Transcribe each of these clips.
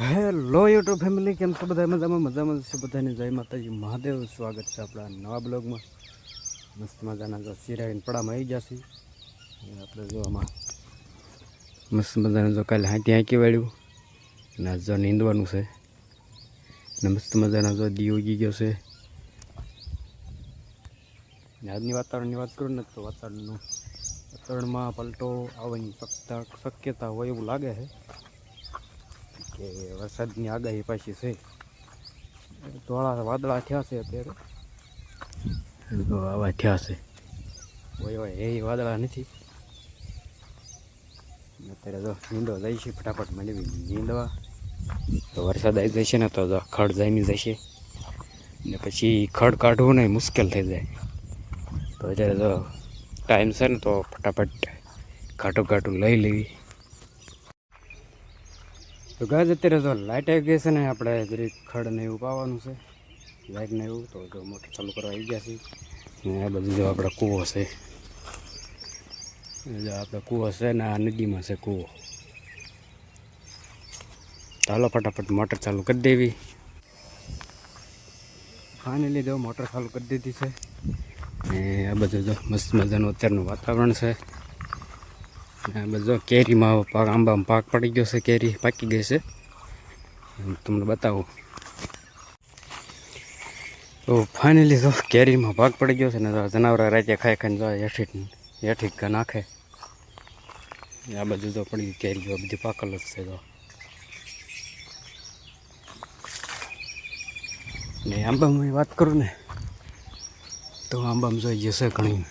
Hello YouTube family, કેમ છો બધા? મજામાં મજામાં છે બધાને? જય માતાજી. મહાદેવ, સ્વાગત છે આપણા નવા બ્લોગમાં. મસ્ત મજાના જો સિરાવીને પડામાં આવી જશે આપણે જો આમાં મસ્ત મજાના જો કાલે હાંકી હાંકી વાળ્યું. અને આજ નીંદવાનું છે. અને મસ્ત મજાના જો દી ઉગી ગયો છે. આજની વાતાવરણની વાત કરું ને તો વાતાવરણનું વાતાવરણમાં પલટો આવવાની શક્યતા હોય એવું લાગે છે. કે વરસાદની આગાહી પાછી છે ધોળા વાદળા થયા છે અત્યારે. આવા થયા છે. ઓય હોય એ વાદળા નથી. અત્યારે જો નીંદો જાય છે ફટાફટ માંડવી નીંદવા. તો વરસાદ આવી જશે ને તો ખડ જામી જશે. ને પછી ખડ કાઢવું ને મુશ્કેલ થઈ જાય. તો અત્યારે જો ટાઈમ છે ને તો ફટાફટ ઘાટું ઘાટું લઈ લેવી. તો ગાજ અત્યારે તો લાઇટ આવી ગઈ છે ને, આપણે જરીક ખડ ને એવું પાવાનું છે. લાઇટ ને એવું, તો જો મોટર ચાલુ કરવા આવી ગયા છે ને આ બધું જો આપણે કૂવો છે. જો આપણે કૂવો છે ને, આ નદીમાં છે કૂવો. ચાલો ફટાફટ મોટર ચાલુ કરી દેવી. ફાઇનલી જો મોટર ચાલુ કરી દીધી છે. ને આ બધું જો મસ્ત મજાનું અત્યારનું વાતાવરણ છે. આ બધો કેરીમાં પાક આંબામાં પાક પડી ગયો છે, કેરી પાકી ગઈ છે. તમને બતાવું. તો ફાઇનલી તો કેરીમાં પાક પડી ગયો છે ને જનાવરા રાતે ખાઈ ખાઈને જો હેઠી હેઠી નાખે. આ બધું તો પડી ગયું કેરીઓ બધી પાકલ જ છે તો ને આંબામાં વાત કરું ને, તો આંબામાં જોઈ જશે ઘણી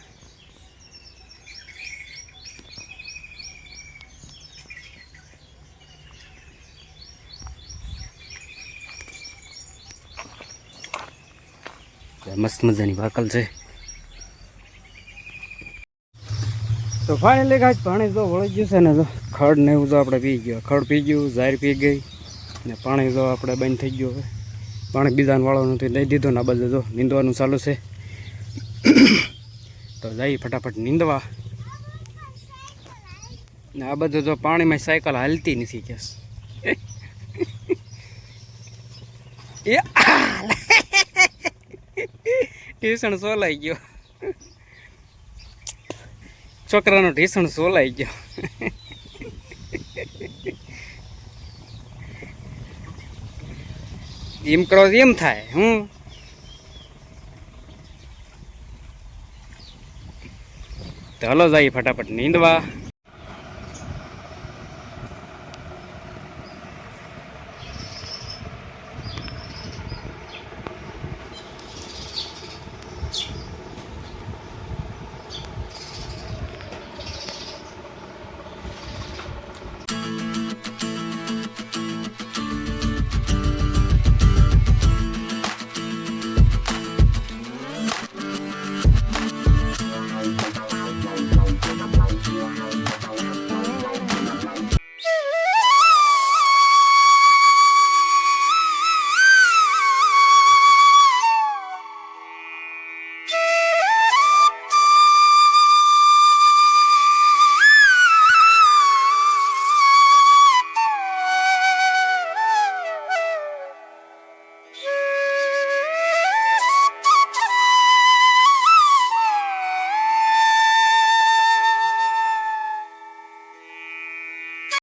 મસ્ત મજાની વાકલ છે. તો ફાઇનલી ગાજ પાણી તો વળી ગયું છે ને તો ખડ ને એવું તો આપણે પી ગયો. ખડ પી ગયું ઝાર પી ગઈ. ને પાણી તો આપણે બંધ થઈ ગયું હવે. પાણી બીજાને વાળવાનું નથી લઈ દીધું ને આ બધું તો નીંદવાનું ચાલુ છે. તો જઈ ફટાફટ નીંદવા. ને આ બધું તો પાણીમાં સાયકલ હાલતી નથી કેસ એ ઢીસણ સોલાઈ ગયો. છોકરાનો ઢીસણ સોલાઈ ગયો. એમ કરો એમ થાય હું હલો જાય ફટાફટ નીંદવા.